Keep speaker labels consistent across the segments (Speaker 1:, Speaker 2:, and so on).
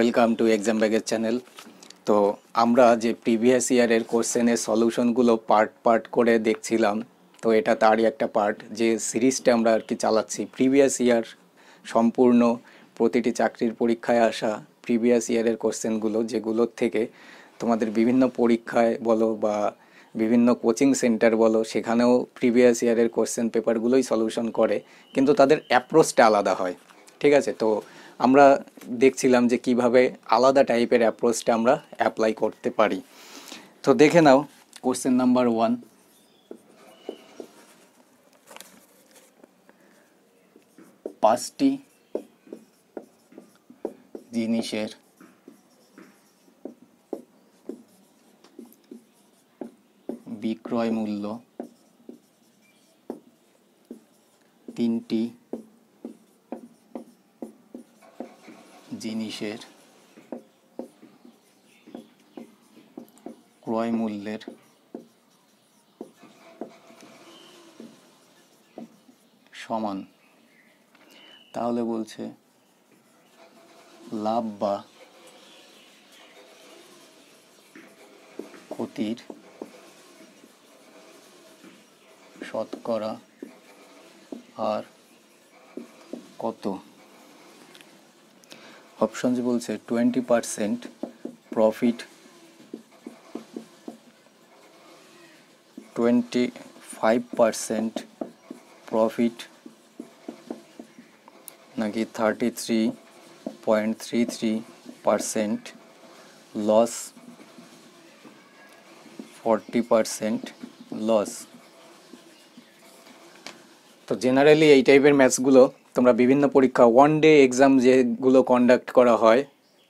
Speaker 1: Welcome to exam ব্যাগের channel তো আমরা যে প্রিভিয়াস ইয়ারের কোশ্চেনের সলিউশনগুলো পার্ট পার্ট করে দেখছিলাম, তো এটা তারই একটা পার্ট যে সিরিজটা আমরা আর কি চালাচ্ছি। প্রিভিয়াস ইয়ার সম্পূর্ণ প্রতিটি চাকরির পরীক্ষায় আসা প্রিভিয়াস ইয়ারের কোশ্চেনগুলো যেগুলোর থেকে তোমাদের বিভিন্ন পরীক্ষায় বলো বা বিভিন্ন কোচিং সেন্টার বলো, সেখানেও প্রিভিয়াস ইয়ারের কোশ্চেন পেপারগুলোই সলিউশন করে, কিন্তু তাদের অ্যাপ্রোচটা আলাদা হয়। ঠিক আছে? তো আমরা দেখছিলাম যে কীভাবে আলাদা টাইপের অ্যাপ্রোচটা আমরা অ্যাপ্লাই করতে পারি। তো দেখে নাও কোশ্চেন নাম্বার ওয়ান পাঁচটি জিনিসের বিক্রয় মূল্য তিনটি জিনিসের ক্রয় মূল্যের সমান। তাহলে বলছে লাভ বা ক্ষতির শতকরা আর কত? অপশনস বলছে twenty percent profit twenty five percent profit নাকি thirty three point three three percent loss forty percent loss তো জেনারেলি এই টাইপের ম্যাথসগুলো তোমরা বিভিন্ন পরীক্ষা ওয়ান ডে এক্সাম যেগুলো কন্ডাক্ট করা হয়,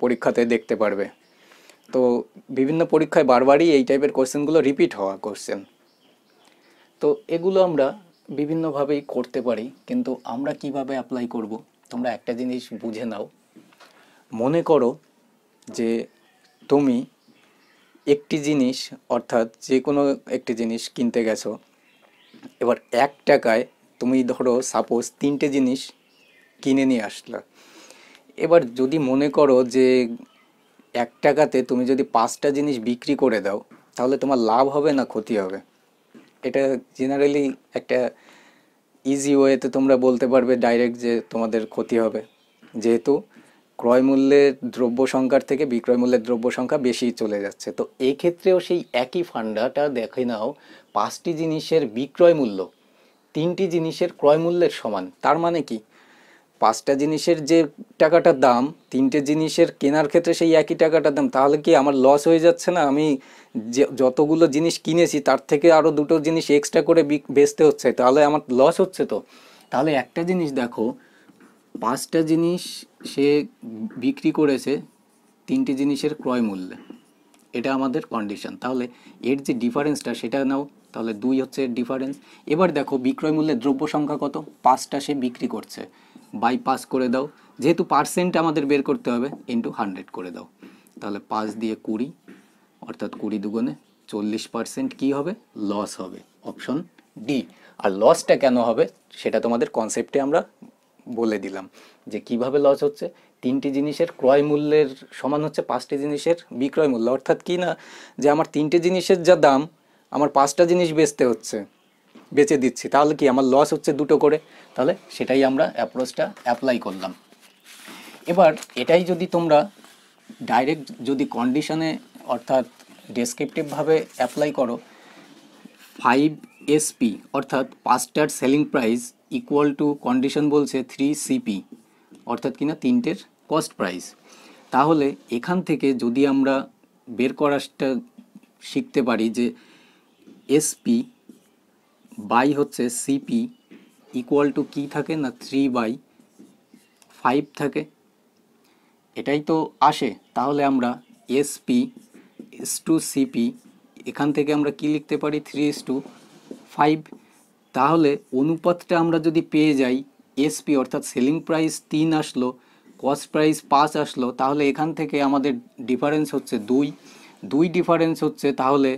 Speaker 1: পরীক্ষাতে দেখতে পারবে। তো বিভিন্ন পরীক্ষায় বারবারই এই টাইপের কোশ্চেনগুলো রিপিট হওয়া কোশ্চেন তো এগুলো আমরা বিভিন্নভাবেই করতে পারি, কিন্তু আমরা কীভাবে অ্যাপ্লাই করব? তোমরা একটা জিনিস বুঝে নাও। মনে করো যে তুমি একটি জিনিস, অর্থাৎ যে কোনো একটি জিনিস কিনতে গেছো, এবার এক টাকায় তুমি ধরো সাপোজ তিনটে জিনিস কিনে নিয়ে আসলা। এবার যদি মনে করো যে এক টাকাতে তুমি যদি পাঁচটা জিনিস বিক্রি করে দাও, তাহলে তোমার লাভ হবে না ক্ষতি হবে? এটা জেনারেলি একটা ইজি ওয়েতে তোমরা বলতে পারবে ডাইরেক্ট যে তোমাদের ক্ষতি হবে। যেহেতু ক্রয় মূল্যের দ্রব্য সংখ্যার থেকে বিক্রয় মূল্যের দ্রব্য সংখ্যা বেশি চলে যাচ্ছে। তো এক্ষেত্রেও সেই একই ফান্ডাটা দেখে নাও, পাঁচটি জিনিসের বিক্রয় মূল্য। তিনটি জিনিসের ক্রয় মূল্যের সমান। তার মানে কি? পাঁচটা জিনিসের যে টাকাটার দাম, তিনটে জিনিসের কেনার ক্ষেত্রে সেই একই টাকাটার দাম, তাহলে কি আমার লস হয়ে যাচ্ছে না? আমি যে, যতগুলো জিনিস কিনেছি, তার থেকে আরও দুটো জিনিস এক্সট্রা করে বেচতে হচ্ছে, তাহলে আমার লস হচ্ছে তো? তাহলে একটা জিনিস দেখো, পাঁচটা জিনিস সে বিক্রি করেছে, তিনটি জিনিসের ক্রয় মূল্যে এটা আমাদের কন্ডিশন তাহলে এর যে ডিফারেন্সটা সেটা নাও। তাহলে দুই হচ্ছে ডিফারেন্স এবার দেখো, বিক্রয় মূল্যের দ্রব্য সংখ্যা কত? পাঁচটা সে বিক্রি করছে। বাই পাস করে দাও। যেহেতু পার্সেন্ট আমাদের বের করতে হবে ইন্টু হান্ড্রেড করে দাও। তাহলে পাঁচ দিয়ে কুড়ি, অর্থাৎ কুড়ি দুগুণে চল্লিশ পার্সেন্ট কী হবে? লস হবে। অপশন ডি আর লসটা কেন হবে? সেটা তোমাদের কনসেপ্টে আমরা বলে দিলাম যে কীভাবে লস হচ্ছে। তিনটি জিনিসের ক্রয় মূল্যের সমান হচ্ছে পাঁচটি জিনিসের বিক্রয় মূল্য। অর্থাৎ কি না? যে আমার তিনটে জিনিসের যা দাম আমার পাঁচটা জিনিস বেচতে হচ্ছে, বেচে দিচ্ছি। তাহলে কি আমার লস হচ্ছে দুটো করে? তাহলে সেটাই আমরা অ্যাপ্রোচটা অ্যাপ্লাই করলাম। এবার এটাই যদি তোমরা ডাইরেক্ট যদি কন্ডিশনে অর্থাৎ ডেসক্রিপটিভভাবে অ্যাপ্লাই করো ফাইভ এসপি অর্থাৎ পাঁচটার selling price equal to condition বলছে থ্রি সিপি অর্থাৎ কিনা তিনটের কস্ট প্রাইস তাহলে এখান থেকে যদি আমরা বের করাটা শিখতে পারি যে এসপি বাই হচ্ছে সিপি ইকুয়াল টু কী থাকে না থ্রি বাই ফাইভ থাকে? এটাই তো আসে। তাহলে আমরা এসপি এস টু সিপি এখান থেকে আমরা কি লিখতে পারি? থ্রি এস টু ফাইভ তাহলে অনুপাতটা আমরা যদি পেয়ে যাই এসপি অর্থাৎ সেলিং প্রাইস তিন আসলো কস্ট প্রাইস পাঁচ আসলো, তাহলে এখান থেকে আমাদের ডিফারেন্স হচ্ছে দুই। দুই ডিফারেন্স হচ্ছে তাহলে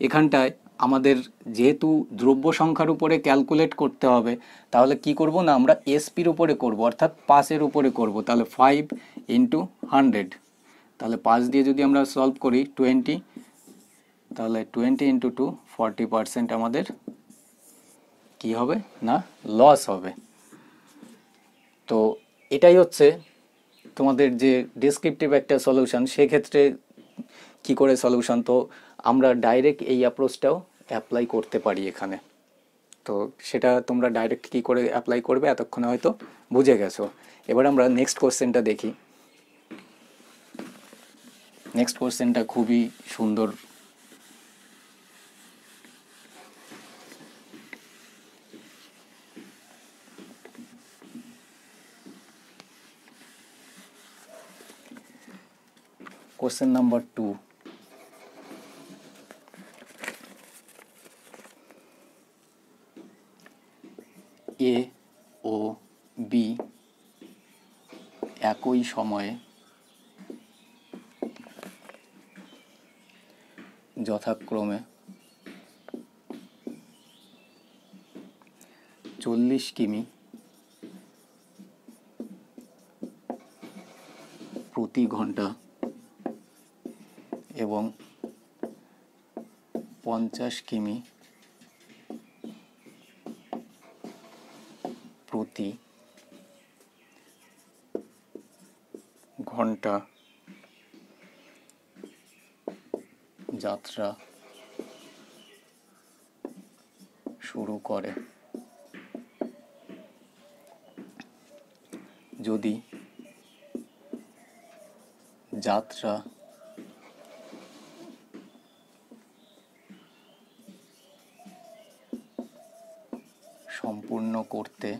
Speaker 1: এখানটায় আমাদের যেহেতু দ্রব্য সংখ্যার উপরে ক্যালকুলেট করতে হবে, তাহলে কি করব না, আমরা এসপির উপরে করব, অর্থাৎ পাঁচের উপরে করব, তাহলে ফাইভ ইন্টু হান্ড্রেড তাহলে পাঁচ দিয়ে যদি আমরা সলভ করি টোয়েন্টি তাহলে twenty into two forty percent আমাদের কি হবে না লস হবে। তো এটাই হচ্ছে তোমাদের যে ডেসক্রিপটিভ একটা সলিউশন সেক্ষেত্রে কি করে সলিউশন তো আমরা ডাইরেক্ট এই অ্যাপ্রোচটাও অ্যাপ্লাই করতে পারি এখানে। তো সেটা তোমরা ডাইরেক্ট কি করে অ্যাপ্লাই করবে এতক্ষণে হয়তো বুঝে গেছো। এবার আমরা নেক্সট কোশ্চেনটা দেখি। নেক্সট কোশ্চেনটা খুবই সুন্দর। কোশ্চেন নাম্বার টু এ ও বি একই সময়ে যথাক্রমে চল্লিশ কিমি প্রতি ঘণ্টা এবং পঞ্চাশ কিমি প্রতি ঘণ্টা। যাত্রা শুরু করে। যদি যাত্রা সম্পূর্ণ করতে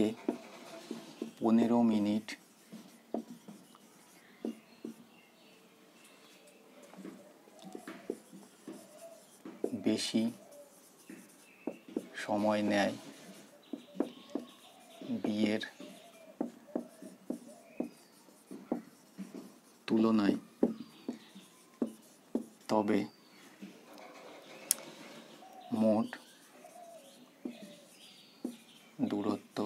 Speaker 1: এ পনেরো মিনিট। বেশি সময় নেয় বিয়ের তুলনায়। তবে মোট দূরত্ব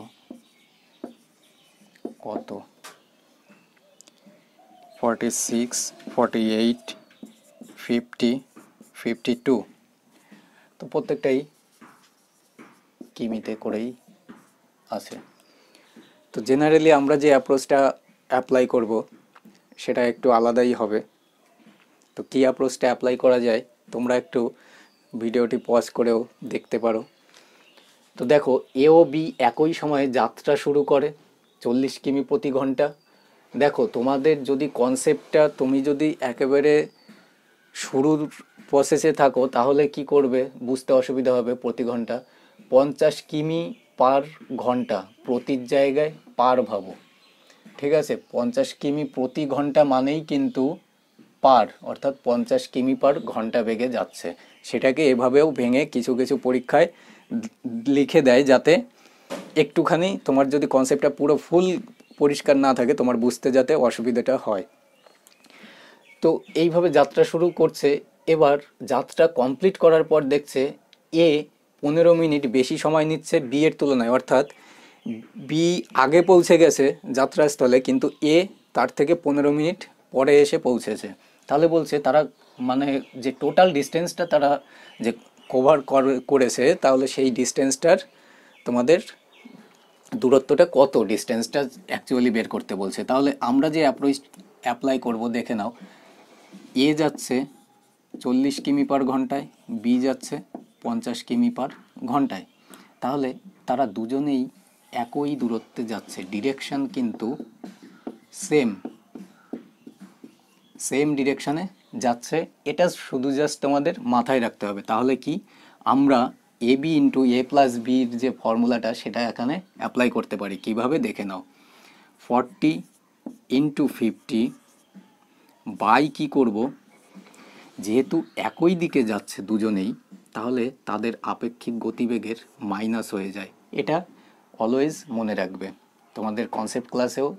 Speaker 1: কত forty six forty eight fifty fifty two তো প্রত্যেকটাই কিমিতে করেই আছে। তো জেনারেলি আমরা যে অ্যাপ্রোচটা অ্যাপ্লাই করব, সেটা একটু আলাদাই হবে। তো কী অ্যাপ্রোচটা অ্যাপ্লাই করা যায়, তোমরা একটু ভিডিওটি পজ করেও দেখতে পারো। তো দেখো এ ও বি একই সময়ে যাত্রা শুরু করে, চল্লিশ কিমি প্রতি ঘণ্টা। দেখো, তোমাদের যদি কনসেপ্টটা তুমি যদি একেবারে শুরুর প্রসেসে থাকো, তাহলে কি করবে? বুঝতে অসুবিধা হবে প্রতি ঘণ্টা। পঞ্চাশ কিমি পার ঘণ্টা প্রতি জায়গায় পার ভাবো। ঠিক আছে? পঞ্চাশ কিমি প্রতি ঘণ্টা মানেই কিন্তু পার, অর্থাৎ পঞ্চাশ কিমি পার ঘণ্টা বেগে যাচ্ছে। সেটাকে এভাবেও ভেঙে কিছু কিছু পরীক্ষায় লিখে দেয় যাতে একটুখানি তোমার যদি কনসেপ্টটা পুরো ফুল পরিষ্কার না থাকে, তোমার বুঝতে যাতে অসুবিধাটা হয়। তো এইভাবে যাত্রা শুরু করছে। এবার যাত্রা কমপ্লিট করার পর দেখছে এ পনেরো মিনিট বেশি সময় নিচ্ছে বি এর তুলনায়। অর্থাৎ বি আগে পৌঁছে গেছে যাত্রাস্থলে, কিন্তু এ তার থেকে পনেরো মিনিট পরে এসে পৌঁছেছে। তাহলে বলছে তারা মানে যে টোটাল ডিস্টেন্সটা তারা যে কভার করেছে, তাহলে সেই ডিস্টেন্সটার তোমাদের দূরত্বটা কত? ডিস্টেন্সটা অ্যাকচুয়ালি বের করতে বলছে। তাহলে আমরা যে অ্যাপ্রোচ অ্যাপ্লাই করব, দেখে নাও। এ যাচ্ছে চল্লিশ কিমি পার ঘন্টায় বি যাচ্ছে পঞ্চাশ কিমি পার ঘন্টায়। তাহলে তারা দুজনেই একই দূরত্বে যাচ্ছে। ডিরেকশন কিন্তু সেম সেম ডিরেকশানে যাচ্ছে। এটা শুধু জাস্ট তোমাদের মাথায় রাখতে হবে। তাহলে কি? আমরা A B into A plus বির যে ফর্মুলাটা সেটা এখানে অ্যাপ্লাই করতে পারি। কীভাবে? দেখে নাও। ফর্টি ইন্টু ফিফটি বাই কী করব? যেহেতু একই দিকে যাচ্ছে দুজনেই, তাহলে তাদের আপেক্ষিক গতিবেগের মাইনাস হয়ে যায়। এটা অলওয়েজ মনে রাখবে। তোমাদের কনসেপ্ট ক্লাসেও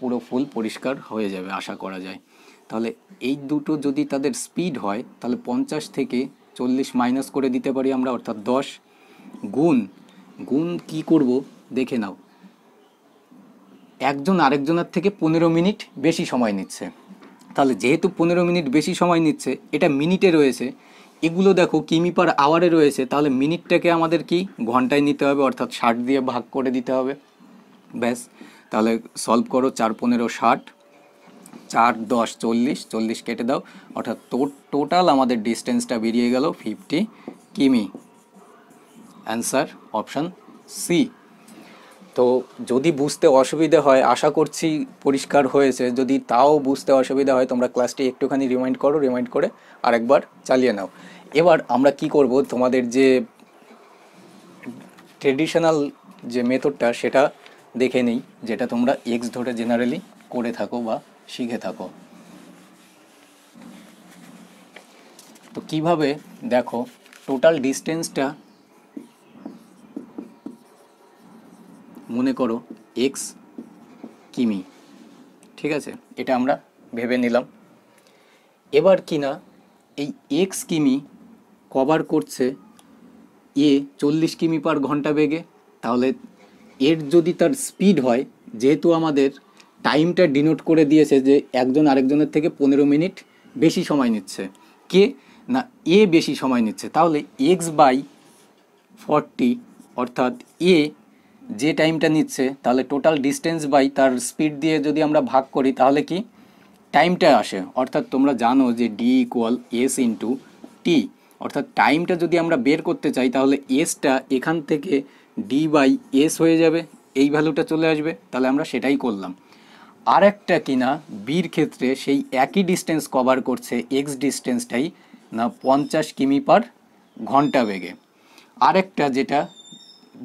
Speaker 1: পুরো ফুল পরিষ্কার হয়ে যাবে, আশা করা যায়। তাহলে এই দুটো যদি তাদের স্পিড হয়, তাহলে পঞ্চাশ থেকে চল্লিশ মাইনাস করে দিতে পারি আমরা, অর্থাৎ দশ। গুণ গুণ কি করব? দেখে নাও। একজন আরেকজনের থেকে পনেরো মিনিট বেশি সময় নিচ্ছে। তাহলে যেহেতু পনেরো মিনিট বেশি সময় নিচ্ছে, এটা মিনিটে রয়েছে, এগুলো দেখো কিমি পার আওয়ারে রয়েছে, তাহলে মিনিটটাকে আমাদের কি? ঘন্টায় নিতে হবে, অর্থাৎ ষাট দিয়ে ভাগ করে দিতে হবে। ব্যাস, তাহলে সলভ করো চার, পনেরো, ষাট। চার, দশ, চল্লিশ চল্লিশ কেটে দাও। অর্থাৎ টোটাল আমাদের ডিস্টেন্সটা বেরিয়ে গেল ফিফটি। কিমি? Answer option C. তো যদি বুঝতে অসুবিধে হয়, আশা করছি পরিষ্কার হয়েছে। যদি তাও বুঝতে অসুবিধা হয়, তোমরা ক্লাসটি একটুখানি রিমাইন্ড করো, রিমাইন্ড করে আরেকবার চালিয়ে নাও। এবার আমরা কি করব, তোমাদের যে ট্রেডিশনাল যে মেথডটা, সেটা দেখে নিই, যেটা তোমরা এক্স ধরে জেনারেলি করে থাকো বা শিখে থাকো। তো কীভাবে দেখো টোটাল ডিস্টেন্সটা মনে করো এক্স কিমি, ঠিক আছে? এটা আমরা ভেবে নিলাম। এবার কি না এই এক্স কিমি কভার করছে এ চল্লিশ কিমি পার ঘণ্টা বেগে, তাহলে এর যদি তার স্পিড হয়, যেহেতু আমাদের টাইমটা ডিনোট করে দিয়েছে যে একজন আরেকজনের থেকে পনেরো মিনিট বেশি সময় নিচ্ছে। কে? না, এ বেশি সময় নিচ্ছে। তাহলে এক্স বাই ফর্টি অর্থাৎ এ যে টাইমটা নিচ্ছে, তাহলে টোটাল ডিস্টেন্স বাই তার স্পিড দিয়ে যদি আমরা ভাগ করি, তাহলে কি? টাইমটা আসে। অর্থাৎ তোমরা জানো যে D equal S into T. অর্থাৎ টাইমটা যদি আমরা বের করতে চাই, তাহলে এসটা এখান থেকে ডি বাই এস হয়ে যাবে। এই ভ্যালুটা চলে আসবে। তাহলে আমরা সেটাই করলাম। আর একটা কিনা বির ক্ষেত্রে সেই একই ডিস্টেন্স কভার করছে এক্স ডিস্টেন্সটাই না পঞ্চাশ কিমি পার ঘণ্টা বেগে। আরেকটা যেটা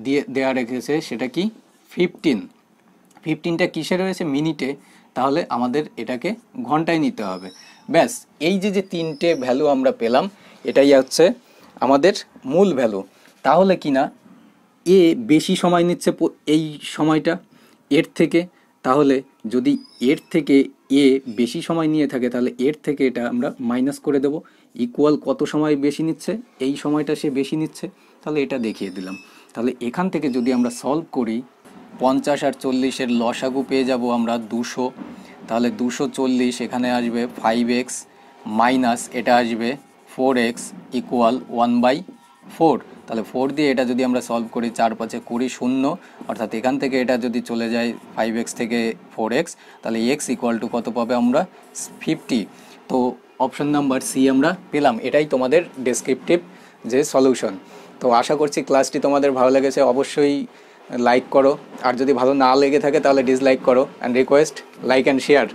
Speaker 1: দিয়ে দেওয়া রেখেছে সেটা কি? ফিফটিন ফিফটিনটা কিসে রয়েছে? মিনিটে। তাহলে আমাদের এটাকে ঘন্টায় নিতে হবে। ব্যাস, এই যে যে তিনটে ভ্যালু আমরা পেলাম, এটাই হচ্ছে আমাদের মূল ভ্যালু তাহলে কি না এ বেশি সময় নিচ্ছে এই সময়টা, এর থেকে তাহলে যদি এর থেকে এ বেশি সময় নিয়ে থাকে, তাহলে এর থেকে এটা আমরা মাইনাস করে দেব। ইকুয়াল কত সময় বেশি নিচ্ছে? এই সময়টা সে বেশি নিচ্ছে। তাহলে এটা দেখিয়ে দিলাম। তাহলে এখান থেকে যদি আমরা সলভ করি, পঞ্চাশ আর চল্লিশের লসাগু পেয়ে যাব আমরা দুশো। তাহলে দুশো চল্লিশ এখানে আসবে ফাইভ এক্স মাইনাস এটা আসবে four X equal one by four তাহলে ফোর দিয়ে এটা যদি আমরা সলভ করি চার পাঁচে কুড়ি শূন্য, অর্থাৎ এখান থেকে এটা যদি চলে যায় ফাইভ এক্স থেকে ফোর এক্স তাহলে এক্স ইকুয়াল টু কত পাবে আমরা? ফিফটি তো অপশন নাম্বার সি আমরা পেলাম। এটাই তোমাদের ডেসক্রিপটিভ যে সলিউশন তো আশা করছি ক্লাসটি তোমাদের ভালো লেগেছে। অবশ্যই লাইক করো। আর যদি ভালো না লেগে থাকে তাহলে ডিসলাইক করো। And request like and share